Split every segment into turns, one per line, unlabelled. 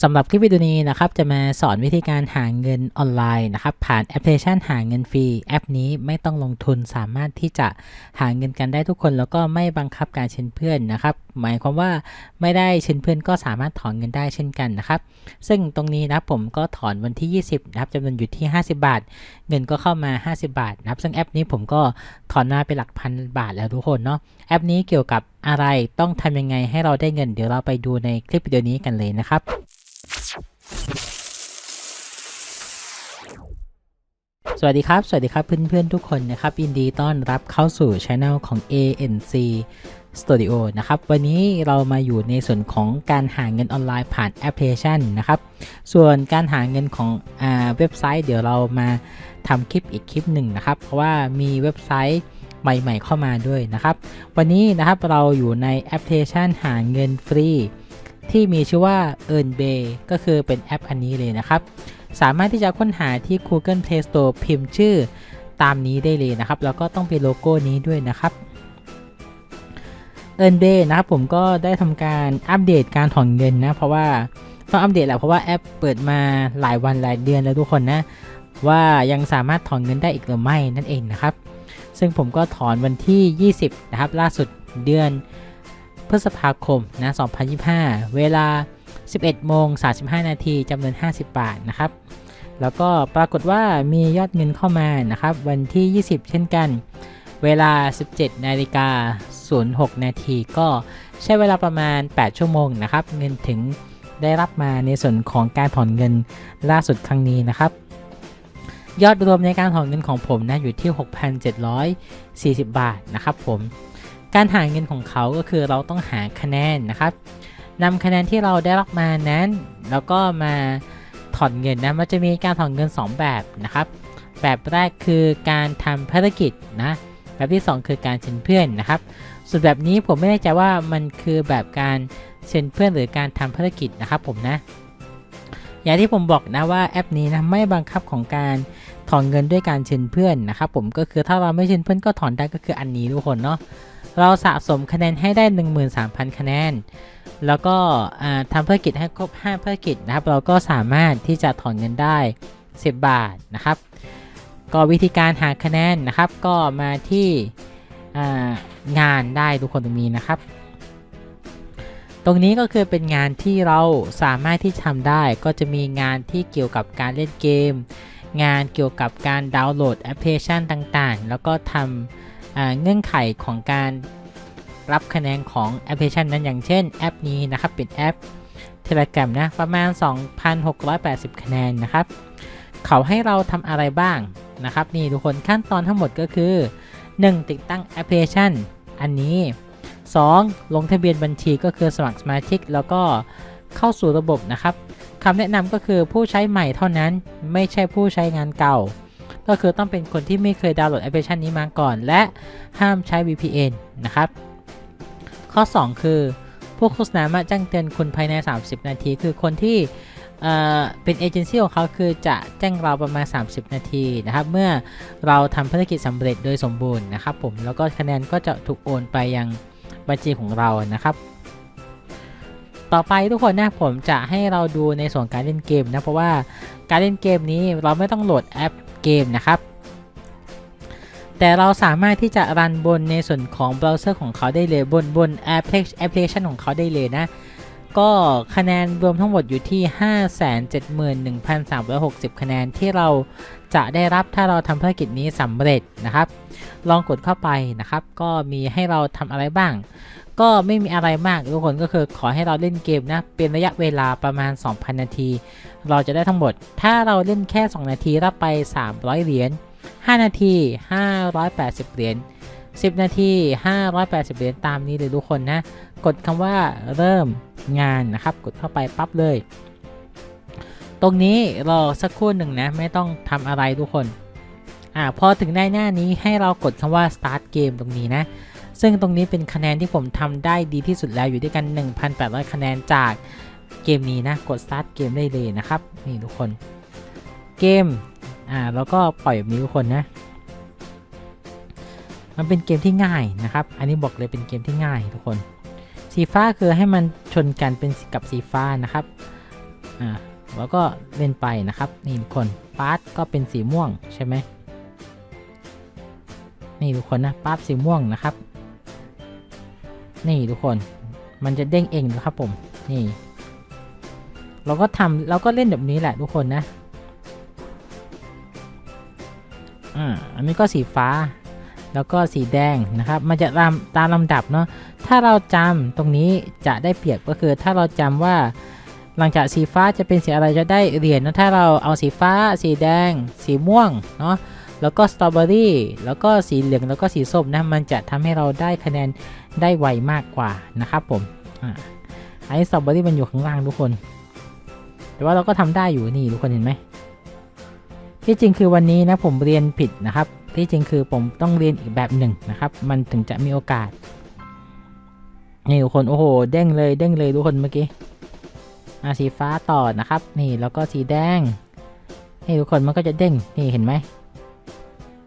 สำหรับคลิปวิดีโอนี้นะครับจะมาสอนวิธีการหาเงินออนไลน์นะครับผ่านแอปพลิเคชันหาเงินฟรีแอปนี้ไม่ต้องลงทุนสามารถที่จะหาเงินกันได้ทุกคน แล้วก็ไม่บังคับการเชิญเพื่อนนะครับหมายความว่าไม่ได้เชิญเพื่อนก็สามารถถอนเงินได้เช่นกันนะครับซึ่งตรงนี้นับผมก็ถอนวันที่ 20นะครับจำนวนอยู่ที่ 50 บาท เงินก็เข้ามา 50 บาทนะครับซึ่งแอปนี้ผมก็ถอนมาเป็นหลักพันบาทแล้วทุกคนเนาะแอปนี้เกี่ยวกับอะไรต้องทำยังไงให้เราได้เงินเดี๋ยวเราไปดูในคลิปวิดีโอนี้กันเลยนะครับ สวัสดีครับ สวัสดีครับเพื่อนๆทุกคนนะครับยินดีต้อนรับเข้าสู่ช anel ของ ANC Studio นะครับ วันนี้เรามาอยู่ในส่วนของการหาเงินออนไลน์ผ่านแอปพลิเคชันนะครับ ส่วนการหาเงินของอเว็บไซต์เดี๋ยวเรามาทำคลิปอีกคลิปหนึ่งนะครับ เพราะว่ามีเว็บไซต์ใหม่ๆเข้ามาด้วยนะครับ วันนี้นะครับเราอยู่ในแอปพลิเคชันหาเงินฟรี ที่มีชื่อว่า EarnBay ก็คือเป็นแอปอันนี้เลยนะครับ สามารถที่จะค้นหาที่ Google Play Store พิมพ์ชื่อตามนี้ได้เลยนะครับ แล้วก็ต้องเป็นโลโก้นี้ด้วยนะครับ EarnBay นะครับผมก็ได้ทำการอัปเดตการถอนเงินนะ เพราะว่าต้องอัปเดตแหละเพราะว่าแอปเปิดมาหลายวันหลายเดือนแล้วทุกคนนะ ว่ายังสามารถถอนเงินได้อีกหรือไม่นั่นเองนะครับ ซึ่งผมก็ถอนวันที่ 20 นะครับ ล่าสุดเดือน พฤษภาคมนะ2025 เวลา 11โมง35 นาทีจำนวน 50 บาทนะครับ แล้วก็ปรากฏว่ามียอดเงินเข้ามานะครับ วันที่ 20 เช่นกัน เวลา 17 นาฬิกา 06 นาทีก็ใช้เวลาประมาณ 8 ชั่วโมงนะครับ เงินถึงได้รับมาในส่วนของการถอนเงินล่าสุดครั้งนี้นะครับ ยอดรวมในการถอนเงินของผมนะอยู่ที่ 6,740 บาทนะครับผม การหาเงินของเขาก็คือเราต้องหาคะแนนนะครับนำคะแนนที่เราได้รับมานั้น แล้วก็มาถอนเงินนะ มันจะมีการถอนเงิน 2 แบบนะครับ แบบแรกคือการทำภารกิจนะ แบบที่ 2 คือการเชิญเพื่อนนะครับ ส่วนแบบนี้ผมไม่แน่ใจว่ามันคือแบบการเชิญเพื่อนหรือการทำภารกิจนะครับผมนะ อย่างที่ผมบอกนะว่าแอปนี้นะไม่บังคับของการถอนเงินด้วยการเชิญเพื่อนนะครับผมก็คือถ้าเราไม่เชิญเพื่อนก็ถอนได้ก็คืออันนี้ทุกคนเนาะ เราสะสมคะแนนให้ได้ 13,000 คะแนน แล้วก็ทำภารกิจให้ครบ 5ภารกิจนะครับ เราก็สามารถที่จะถอนเงินได้ 10 บาทนะครับ ก็วิธีการหาคะแนนนะครับ ก็มาที่งานได้ทุกคนตรงนี้นะครับ ตรงนี้ก็คือเป็นงานที่เราสามารถที่ทำได้ ก็จะมีงานที่เกี่ยวกับการเล่นเกม งานเกี่ยวกับการดาวน์โหลดแอปพลิเคชันต่างๆ แล้วก็ทำ เงื่อนไขของการรับคะแนนของแอปพลิเคชันนั้นอย่างเช่นแอปนี้นะครับเป็นแอป Telegram นะประมาณ 2,680 คะแนนนะครับ เขาให้เราทำอะไรบ้างนะครับ นี่ทุกคนขั้นตอนทั้งหมดก็คือ 1. ติดตั้งแอปพลิเคชันอันนี้ 2. ลงทะเบียนบัญชีก็คือสมัครสมาชิก แล้วก็เข้าสู่ระบบนะครับคำแนะนำก็คือผู้ใช้ใหม่เท่านั้นไม่ใช่ผู้ใช้งานเก่า ก็คือต้องเป็นคนที่ไม่เคยดาวน์โหลดแอปพลิเคชันนี้มาก่อน และห้ามใช้ VPN นะครับ ข้อ 2 คือพวกโฆษณามาแจ้งเตือนคุณภายใน 30 นาที คือคนที่เป็นเอเจนซี่ของเขาคือจะแจ้งเราประมาณ 30 นาทีนะครับ เมื่อเราทำภารกิจสำเร็จโดยสมบูรณ์นะครับผม แล้วก็คะแนนก็จะถูกโอนไปยังบัญชีของเรานะครับ ต่อไปทุกคนนะผมจะให้เราดูในส่วนการเล่นเกมนะ เพราะว่าการเล่นเกมนี้เราไม่ต้องโหลดแอป เกมนะครับ แต่เราสามารถที่จะรันบนในส่วนของเบราว์เซอร์ของเขาได้เลยบนบนแอปพลิเคชันของเขาได้เลยนะ ก็คะแนนรวมทั้งหมดอยู่ที่ 571,360 คะแนนที่เราจะได้รับถ้าเราทำภารกิจนี้สำเร็จนะครับ ลองกดเข้าไปนะครับ ก็มีให้เราทำอะไรบ้าง ก็ไม่มีอะไรมากทุกคนก็คือขอให้เราเล่นเกมนะ เป็นระยะเวลาประมาณ 2,000 นาที เราจะได้ทั้งหมด ถ้าเราเล่นแค่ 2 นาทีรับไป 300 เหรียญ 5 นาที 580 เหรียญ 10 นาที 580 เหรียญตามนี้เลยทุกคนนะ กดคำว่าเริ่มงานนะครับ กดเข้าไปปั๊บเลย ตรงนี้รอสักครู่หนึ่งนะ ไม่ต้องทำอะไรทุกคนอ่าพอถึงได้หน้านี้ให้เรากดคำว่า start game ตรงนี้นะ ซึ่งตรงนี้เป็นคะแนนที่ผมทำได้ดีที่สุดแล้วอยู่ด้วยกัน 1,800 คะแนนจากเกมนี้นะ กด start game ได้เลยนะครับ นี่ทุกคน เกม อ่า แล้วก็ปล่อยแบบนี้ทุกคนนะ มันเป็นเกมที่ง่ายนะครับ อันนี้บอกเลยเป็นเกมที่ง่ายทุกคน สีฟ้าคือให้มันชนกันเป็นกับสีฟ้านะครับ อ่า แล้วก็เล่นไปนะครับ นี่ทุกคนปาร์ตก็เป็นสีม่วงใช่ไหมนี่ทุกคนนะปาร์ตสีม่วงนะครับ นี่ทุกคนมันจะเด้งเองนะครับผม นี่ เราก็ทำเราก็เล่นแบบนี้แหละทุกคนนะ อ่า อันนี้ก็สีฟ้า แล้วก็สีแดงนะครับ มันจะตามตามลำดับเนาะ ถ้าเราจำตรงนี้จะได้เปรียบก็คือ ถ้าเราจำว่า หลังจากสีฟ้าจะเป็นสีอะไรจะได้เหรียญนะถ้าเราเอาสีฟ้า สีแดง สีม่วง เนาะ แล้วก็สตรอเบอรี่แล้วก็สีเหลืองแล้วก็สีส้มนะมันจะทำให้เราได้คะแนนได้ไวมากกว่านะครับผมอ่าไอ้สตรอเบอรี่มันอยู่ข้างล่างทุกคน แต่ว่าเราก็ทำได้อยู่นี่ทุกคนเห็นไหมที่จริงคือวันนี้นะผมเรียนผิดนะครับ ที่จริงคือผมต้องเรียนอีกแบบหนึ่งนะครับ มันถึงจะมีโอกาสนี่ทุกคนโอ้โหเด้งเลยเด้งเลยทุกคนเมื่อกี้อาสีฟ้าต่อนะครับ นี่แล้วก็สีแดงนี่ทุกคนมันก็จะเด้งนี่เห็นไหม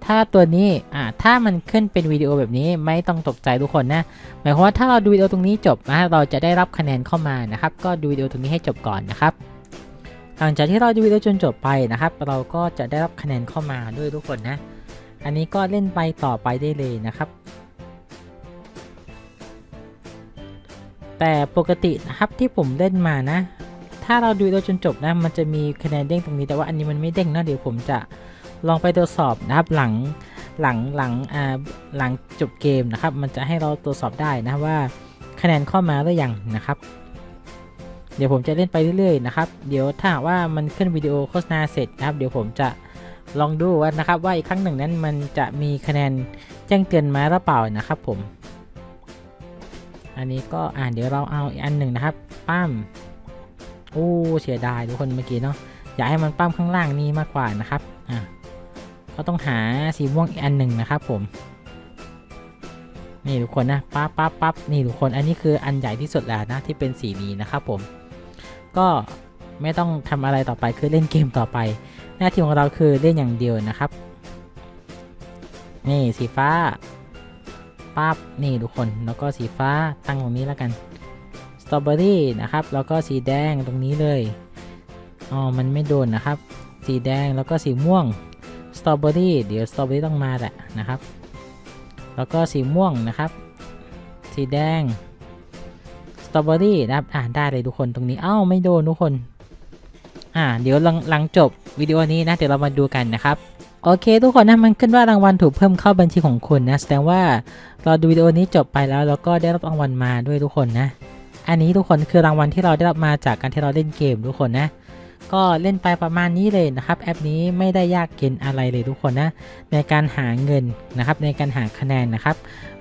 ถ้าตัวนี้อ่าถ้ามันขึ้นเป็นวิดีโอแบบนี้ไม่ต้องตกใจทุกคนนะ หมายความว่าถ้าเราดูวิดีโอตรงนี้จบนะเราจะได้รับคะแนนเข้ามานะครับ ก็ดูวิดีโอตรงนี้ให้จบก่อนนะครับ หลังจากที่เราดูวิดีโอจนจบไปนะครับ เราก็จะได้รับคะแนนเข้ามาด้วยทุกคนนะ อันนี้ก็เล่นไปต่อไปได้เลยนะครับ แต่ปกตินะครับที่ผมเล่นมานะ ถ้าเราดูวิดีโอจนจบนะมันจะมีคะแนนเด้งตรงนี้แต่ว่าอันนี้มันไม่เด้งนะเดี๋ยวผมจะ ลองไปตรวจสอบนะครับหลังหลังหลังอ่าหลังจบเกมนะครับ มันจะให้เราตรวจสอบได้นะว่าคะแนนเข้ามาหรือยังนะครับ เดี๋ยวผมจะเล่นไปเรื่อยๆนะครับ เดี๋ยวถ้าว่ามันขึ้นวิดีโอโฆษณาเสร็จนะครับ เดี๋ยวผมจะลองดูว่านะครับว่าอีกครั้งหนึ่งนั้นมันจะมีคะแนนแจ้งเตือนมาหรือเปล่านะครับผม อันนี้ก็อ่าเดี๋ยวเราเอาอีกอันหนึ่งนะครับปั้มโอ้เสียดายทุกคนเมื่อกี้เนาะอยากให้มันปั้มข้างล่างนี้มากกว่านะครับอะ ก็ต้องหาสีม่วงอีกอันหนึ่งนะครับผม นี่ทุกคนนะปั๊บปั๊บปั๊บนี่ทุกคนอันนี้คืออันใหญ่ที่สุดแล้วนะที่เป็นสีนี้นะครับผม ก็ไม่ต้องทำอะไรต่อไปคือเล่นเกมต่อไป หน้าที่ของเราคือเล่นอย่างเดียวนะครับ นี่สีฟ้าปั๊บนี่ทุกคนแล้วก็สีฟ้าตั้งตรงนี้แล้วกันสตรอเบอรี่นะครับแล้วก็สีแดงตรงนี้เลยอ๋อมันไม่โดนนะครับ สีแดงแล้วก็สีม่วง ตรอเบอรี่เดี๋ยวสตรอเบอรี่ต้องมาแหละนะครับ แล้วก็สีม่วงนะครับ สีแดงสตรอเบอรี่นะครับอ่านได้เลยทุกคนตรงนี้เอ้าไม่โดนทุกคนอ่าเดี๋ยวหลังหลังจบวิดีโอนี้นะเดี๋ยวเรามาดูกันนะครับโอเค ทุกคนนะมันขึ้นว่ารางวัลถูกเพิ่มเข้าบัญชีของคุณนะแสดงว่าเราดูวิดีโอนี้จบไปแล้วแล้วก็ได้รับรางวัลมาด้วยทุกคนนะ อันนี้ทุกคนคือรางวัลที่เราได้รับมาจากการที่เราเล่นเกมทุกคนนะ ก็เล่นไปประมาณนี้เลยนะครับ แอปนี้ไม่ได้ยากเกินอะไรเลยทุกคนนะ ในการหาเงินนะครับในการหาคะแนนนะครับ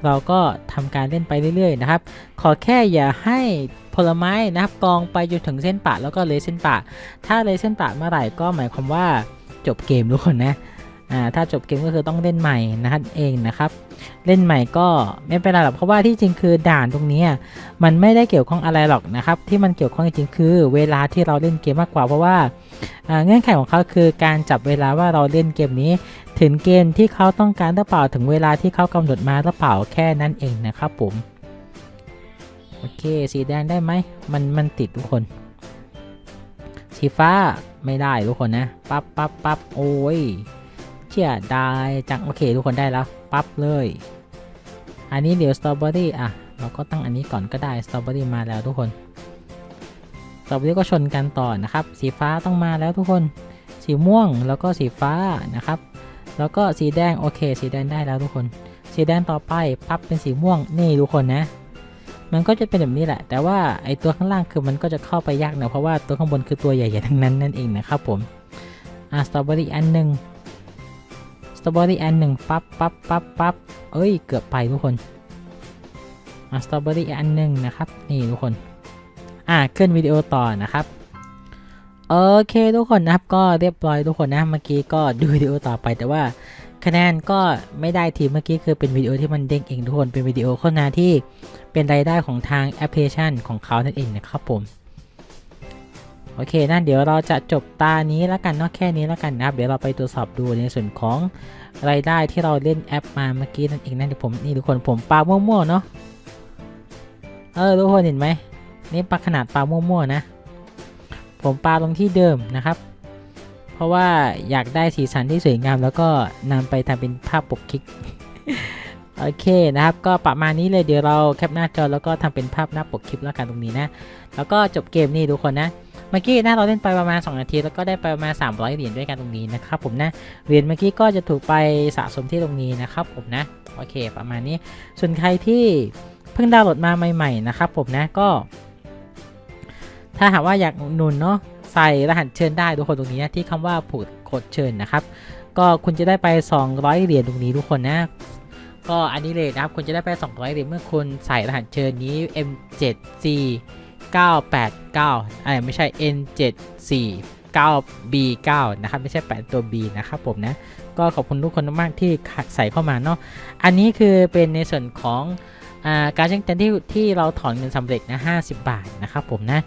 เราก็ทำการเล่นไปเรื่อยๆนะครับ ขอแค่อย่าให้ผลไม้นะครับกองไปจนถึงเส้นปะแล้วก็เลยเส้นปะ ถ้าเลยเส้นปะเมื่อไหร่ก็หมายความว่าจบเกมทุกคนนะ อ่าถ้าจบเกมก็คือต้องเล่นใหม่นะครับเองนะครับ เล่นใหม่ก็ไม่เป็นไรหรอกเพราะว่าที่จริงคือด่านตรงนี้มันไม่ได้เกี่ยวข้องอะไรหรอกนะครับ ที่มันเกี่ยวข้องจริงคือ เวลาที่เราเล่นเกมมากกว่าเพราะว่าเงื่อนไขของเขาคือการจับเวลาว่าเราเล่นเกมนี้ ถึงเกมที่เขาต้องการหรือเปล่าถึงเวลาที่เขากำหนดมาหรือเปล่าแค่นั้นเองนะครับผมโอเคสีแดงได้ไหมมันมันติดทุกคนสีฟ้าไม่ได้ทุกคนนะ ปั๊บปั๊บปั๊บโอ้ย เชี่ยได้จังโอเค ทุกคนได้แล้วปั๊บเลย อันนี้เดี๋ยวสตรอเบอรี่อะเราก็ตั้งอันนี้ก่อนก็ได้สตรอเบอรี่มาแล้วทุกคนสตรอเบอรี่ก็ชนกันต่อนะครับ สีฟ้าต้องมาแล้วทุกคน สีม่วงแล้วก็สีฟ้านะครับ แล้วก็สีแดงโอเค สีแดงได้แล้วทุกคน สีแดงต่อไปปั๊บเป็นสีม่วงนี่ทุกคนนะ มันก็จะเป็นแบบนี้แหละ แต่ว่าไอตัวข้างล่างคือมันก็จะเข้าไปยากหน่อยเพราะว่าตัวข้างบนคือตัวใหญ่ๆทั้งนั้นนั่นเองนะครับผมอะสตรอเบอรี่อันหนึ่ง ตรอเบอรี่แอนหนึ่งปั๊บปั๊บปั๊บปั๊บเอ้ย เกือบไปทุกคนอะสตรอเบอรี่อันหนึ่งนะครับ นี่ทุกคน อะขึ้นวิดีโอต่อนะครับโอเคทุกคนนะครับก็เรียบร้อยทุกคนนะเมื่อกี้ก็ดูวิดีโอต่อไปแต่ว่าคะแนนก็ไม่ได้ทีเมื่อกี้คือเป็นวิดีโอที่มันเด้งเองทุกคนเป็นวิดีโอโฆษณาที่เป็นรายได้ของทางแอปพลิเคชันของเขานั่นเองนะครับผม โอเคนั่นเดี๋ยวเราจะจบตานี้แล้วกันเนาะแค่นี้แล้วกันนะครับ เดี๋ยวเราไปตรวจสอบดูในส่วนของรายได้ที่เราเล่นแอปมาเมื่อกี้นั่นเองนั่นเดี๋ยวผมนี่ทุกคนผมปลามั่วๆเนาะเออทุกคนเห็นไหมนี่ปลาขนาดปลามั่วๆนะ ผมปลาลงที่เดิมนะครับ เพราะว่าอยากได้สีสันที่สวยงาม แล้วก็นำไปทำเป็นภาพปกคลิกโอเคนะครับก็ประมาณนี้เลยเดี๋ยวเราแคปหน้าจอแล้วก็ทำเป็นภาพหน้าปกคลิปแล้วกันตรงนี้นะ แล้วก็จบเกมนี่ทุกคนนะ มื่อกี้นะเราเล่นไปประมาณ 2 นาที แล้วก็ได้ไปประมาณ 300 เหรียญด้วยกันตรงนี้นะครับผมนะ เหรียญเมื่อกี้ก็จะถูกไปสะสมที่ตรงนี้นะครับผมนะ โอเคประมาณนี้ ส่วนใครที่เพิ่งดาวน์โหลดมาใหม่ๆนะครับผมนะก็ ถ้าหากว่าอยากหนุนเนาะใส่รหัสเชิญได้ทุกคนตรงนี้นะที่คำว่าผูกโคดเชิญนะครับ ก็คุณจะได้ไป 200 เหรียญตรงนี้ทุกคนนะก็อันนี้เลยนะครับ คุณจะได้ไป 200 เหรียญเมื่อคุณใส่รหัสเชิญนี้ M7C 989ไอ้ไม่ใช่ N74 9B9 นะครับ ไม่ใช่ 8 ตัว B นะครับผมนะ ก็ขอบคุณทุกคนมากที่ใส่เข้ามาเนาะ อันนี้คือเป็นในส่วนของอการแจ้งเตือนที่ที่เราถอนเงินสำเร็จนะ 50 บาทนะครับผมนะ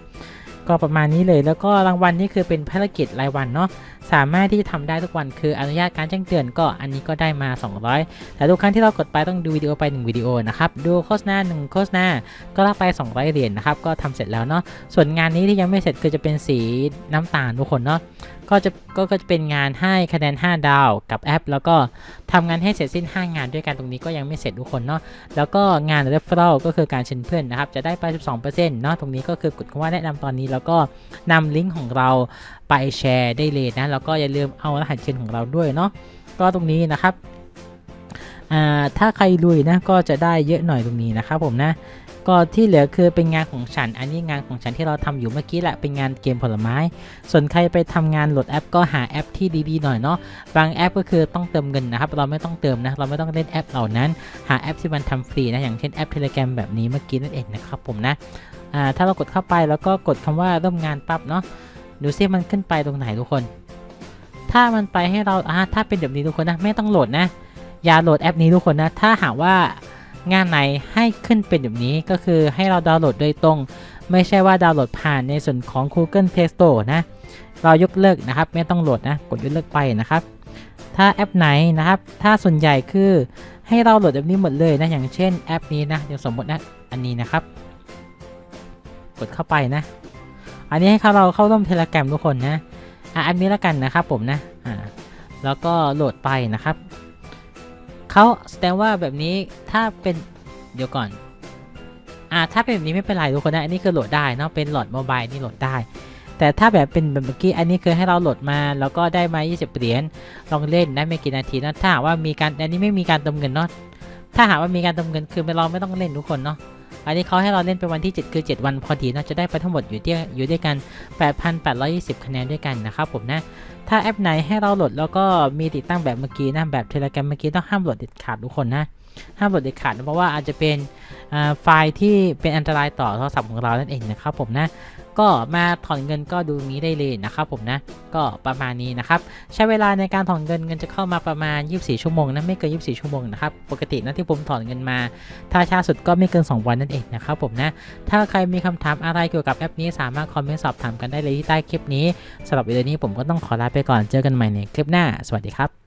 ก็ประมาณนี้เลยแล้วก็รางวัลนี่คือเป็นภารกิจรายวันเนาะสามารถที่จะทำได้ทุกวันคืออนุญาตการแจ้งเตือนก็อันนี้ก็ได้มา 200 แต่ทุกครั้งที่เรากดไปต้องดูวิดีโอไป 1 วิดีโอนะครับ ดูโฆษณา1โฆษณา ก็รับไป 200 เหรียญนะครับ ก็ทำเสร็จแล้วเนาะส่วนงานนี้ที่ยังไม่เสร็จคือจะเป็นสีน้ำตาลทุกคนเนาะ ก็จะก็ก็จะเป็นงานให้คะแนน 5 ดาวกับแอป แล้วก็ทำงานให้เสร็จสิ้น 5 งานด้วยกันตรงนี้ก็ยังไม่เสร็จทุกคนเนาะแล้วก็งาน referral ก็คือการเชิญเพื่อนนะครับ จะได้ไป 12%เนาะตรงนี้ก็คือกดคำว่าแนะนำตอนนี้ แล้วก็นำลิงก์ของเราไปแชร์ได้เลยนะแล้วก็อย่าลืมเอารหัสเชิญของเราด้วยเนาะก็ตรงนี้นะครับอ่าถ้าใครลุยนะก็จะได้เยอะหน่อยตรงนี้นะครับผมนะ ก็ที่เหลือคือเป็นงานของฉัน อันนี้งานของฉันที่เราทำอยู่เมื่อกี้แหละ เป็นงานเกมผลไม้ ส่วนใครไปทำงานโหลดแอปก็หาแอปที่ดีๆหน่อยเนาะ บางแอปก็คือต้องเติมเงินนะครับ เราไม่ต้องเติมนะ เราไม่ต้องเล่นแอปเหล่านั้น หาแอปที่มันทำฟรีนะ อย่างเช่นแอป Telegram แบบนี้เมื่อกี้นั่นเองนะครับผมนะ อ่า ถ้าเรากดเข้าไปแล้วก็กดคำว่าเริ่มงานปั๊บเนาะ ดูซิมันขึ้นไปตรงไหนทุกคน ถ้ามันไปให้เราอ่าถ้าเป็นแบบนี้ทุกคนนะ ไม่ต้องโหลดนะ อย่าโหลดแอปนี้ทุกคนนะ ถ้าหากว่า งานไหนให้ขึ้นเป็นแบบนี้ก็คือให้เราดาวน์โหลดโดยตรง ไม่ใช่ว่าดาวน์โหลดผ่านในส่วนของ Google Play Store นะ เรายกเลิกนะครับ ไม่ต้องโหลดนะ กดยกเลิกไปนะครับ ถ้าแอปไหนนะครับ ถ้าส่วนใหญ่คือให้เราโหลดแบบนี้หมดเลยนะ อย่างเช่นแอปนี้นะอย่างสมมตินะ อันนี้นะครับ กดเข้าไปนะ อันนี้ให้เขาเราเข้าร่วมเทเล gram ทุกคนนะอะอันนี้แล้วกันนะครับผมนะอ่าแล้วก็โหลดไปนะครับ เขาแสดงว่าแบบนี้ถ้าเป็นเดี๋ยวก่อน อ่าถ้าเป็นแบบนี้ไม่เป็นไรทุกคนนะอันนี้คือโหลดได้เนาะเป็นโหลดโมบายนี่โหลดได้ แต่ถ้าแบบเป็นแบบเมื่อกี้อันนี้คือให้เราโหลดมาแล้วก็ได้มา 20 เหรียญลองเล่นได้ไม่กี่นาทีนะถ้าหากว่ามีการอันนี้ไม่มีการเติมเงินเนาะถ้าหากว่ามีการเติมเงินคือเราไม่ต้องเล่นทุกคนเนาะ อันนี้เขาให้เราเล่นเป็นวันที่ 7 คือ 7 วันพอดีเนาะจะได้ไปทั้งหมดอยู่ที่อยู่ด้วยกัน 8,820 คะแนนด้วยกันนะครับผมนะ ถ้าแอปไหนให้เราโหลดแล้วก็มีติดตั้งแบบเมื่อกี้นะแบบเทเล gram เมื่อกี้ต้องห้ามโหลดเด็ดขาดทุกคนนะ ห้ามโหลดเด็ดขาดนะเพราะว่าอาจจะเป็นไฟล์ที่เป็นอันตรายต่อโทรศัพท์ของเรานั่นเองนะครับผมนะก็มาถอนเงินก็ดูนี้ได้เลยนะครับผมนะก็ประมาณนี้นะครับใช้เวลาในการถอนเงินเงินจะเข้ามาประมาณ 24 ชั่วโมงนะไม่เกิน 24 ชั่วโมงนะครับปกตินะที่ผมถอนเงินมา ถ้าช้าสุดก็ไม่เกิน 2 วันนั่นเองนะครับผมนะถ้าใครมีคำถามอะไรเกี่ยวกับแอปนี้สามารถคอมเมนต์สอบถามกันได้เลยที่ใต้คลิปนี้สำหรับวิดีโอนี้ผมก็ต้องขอลาไปก่อนเจอกันใหม่ในคลิปหน้า สวัสดีครับ